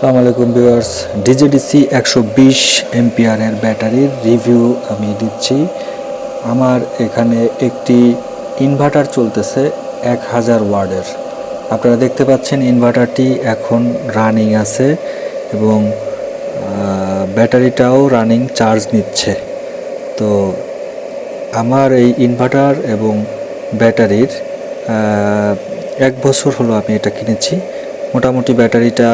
আসসালামু আলাইকুম viewers. DGDC একশো বিশ এমপিআরের ব্যাটারির রিভিউ আমি দিচ্ছি। আমার এখানে একটি ইনভার্টার চলতেছে এক হাজার ওয়ার্ডের। আপনারা দেখতে পাচ্ছেন ইনভার্টারটি এখন রানিং আছে এবং ব্যাটারিটাও রানিং চার্জ নিচ্ছে। তো আমার এই ইনভার্টার এবং ব্যাটারির এক বছর হলো আমি এটা কিনেছি। মোটামুটি ব্যাটারিটা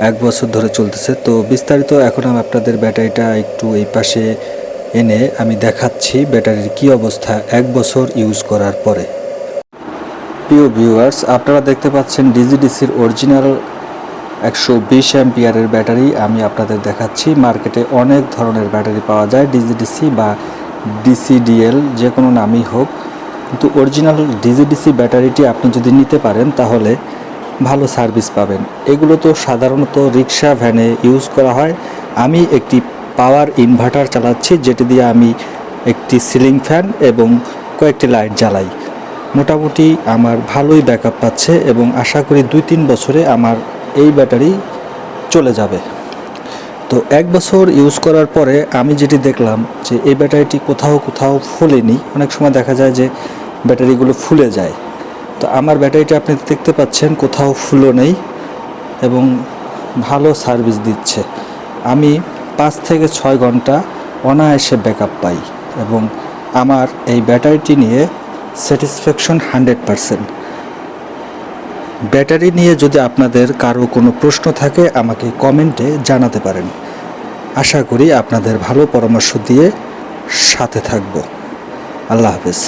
এক বছর ধরে চলতেছে। তো বিস্তারিত এখন আমি আপনাদের ব্যাটারিটা একটু এই পাশে এনে আমি দেখাচ্ছি ব্যাটারির কি অবস্থা এক বছর ইউজ করার পরে। প্রিয় ভিউয়ার্স আপনারা দেখতে পাচ্ছেন ডিজিডিসির অরিজিনাল একশো বিশ অ্যাম্পিয়ারের ব্যাটারি আমি আপনাদের দেখাচ্ছি। মার্কেটে অনেক ধরনের ব্যাটারি পাওয়া যায় ডিজিডিসি বা ডিসিডিএল যে কোনো নামই হোক। কিন্তু অরিজিনাল ডিজিডিসি ব্যাটারিটি আপনি যদি নিতে পারেন, তাহলে ভালো সার্ভিস পাবেন। এগুলো তো সাধারণত রিক্সা ভ্যানে ইউজ করা হয়। আমি একটি পাওয়ার ইনভার্টার চালাচ্ছি, যেটি দিয়ে আমি একটি সিলিং ফ্যান এবং কয়েকটি লাইট জ্বালাই। মোটামুটি আমার ভালোই ব্যাকআপ পাচ্ছে এবং আশা করি দুই তিন বছরে আমার এই ব্যাটারি চলে যাবে। তো এক বছর ইউজ করার পরে আমি যেটি দেখলাম যে, এই ব্যাটারিটি কোথাও কোথাও ফুলেনি। অনেক সময় দেখা যায় যে, ব্যাটারিগুলো ফুলে যায়। তো আমার ব্যাটারিটা আপনি দেখতে পাচ্ছেন, কোথাও ফুলো নেই এবং ভালো সার্ভিস দিচ্ছে। আমি পাঁচ থেকে ছয় ঘণ্টা অনায়াসে ব্যাকআপ পাই এবং আমার এই ব্যাটারিটি নিয়ে স্যাটিসফ্যাকশন হান্ড্রেড পারসেন্ট। ব্যাটারি নিয়ে যদি আপনাদের কারও কোনো প্রশ্ন থাকে, আমাকে কমেন্টে জানাতে পারেন। আশা করি আপনাদের ভালো পরামর্শ দিয়ে সাথে থাকব। আল্লাহ হাফেজ।